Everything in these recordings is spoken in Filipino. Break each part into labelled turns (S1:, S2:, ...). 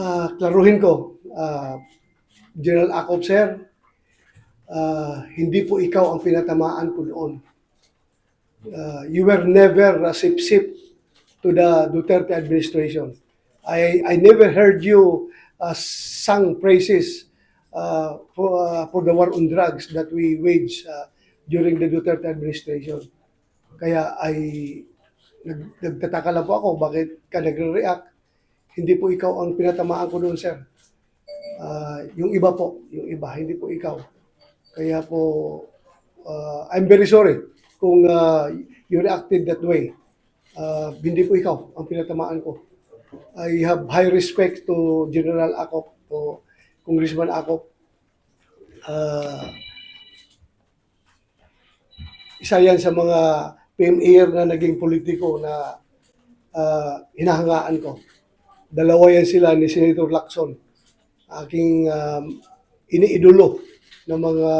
S1: Ah, klaruhin ko, ah, General Acop, sir, ah, hindi po ikaw ang pinatamaan ko noon. Ah, you were never a sip-sip to the Duterte administration. I, I never heard you uh, sung praises uh, for, uh, for the war on drugs that we waged uh, during the Duterte administration. Kaya ay nag, nagtataka lang po ako bakit ka nagre-react. Hindi po ikaw ang pinatamaan ko doon, sir. Ah, yung iba po, yung iba, hindi po ikaw. Kaya po, uh, I'm very sorry kung uh, you reacted that way. Uh, hindi po ikaw ang pinatamaan ko. I have high respect to General Akop, to Congressman Akop. Uh, isa yan sa mga PMAR na naging politiko na uh, hinahangaan ko. Dalawa yan sila ni Senator Lacson, aking um, iniidolo ng mga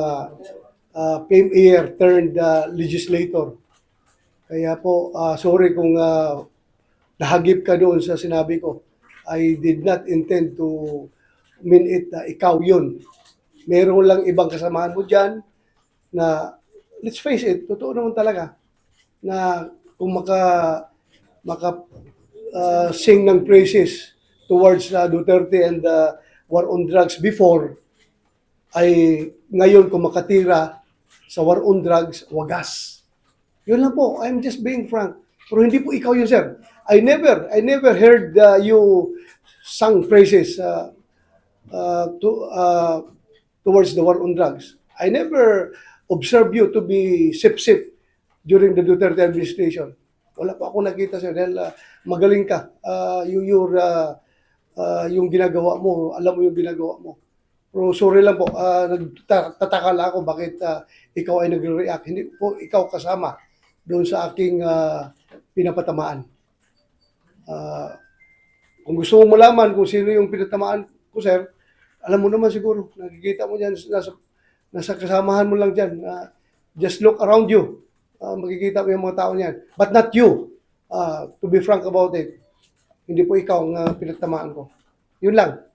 S1: uh, PMAR turned uh, legislator. Kaya po, uh, sorry kung uh, nahagip ka doon sa sinabi ko. I did not intend to mean it na ikaw yun. Meron lang ibang kasamahan mo dyan na, let's face it, totoo naman talaga, na kung maka, maka uh, sing ng praises towards uh, Duterte and the war on drugs before, ay ngayon kung makatira sa war on drugs, wagas. Yun lang po. I'm just being frank. Pero hindi po ikaw yun, sir. I never, I never heard uh, you sung praises uh, uh, to, uh, towards the war on drugs. I never observed you to be sip-sip during the Duterte administration. Wala pa ako nakita, sir. Dahil uh, magaling ka. Uh, you, your, uh, uh, yung ginagawa mo, alam mo yung ginagawa mo. Pero sorry lang po, uh, nagtataka lang ako bakit uh, ikaw ay nagre-react. Hindi po ikaw kasama doon sa aking uh, pinapatamaan. Uh, kung gusto mo malaman kung sino yung pinatamaan ko, sir, alam mo naman siguro, nakikita mo dyan, nasa, nasa kasamahan mo lang dyan. Uh, just look around you. Uh, makikita mo yung mga tao niyan. But not you. Uh, to be frank about it. Hindi po ikaw ang uh, pinatamaan ko. Yun lang.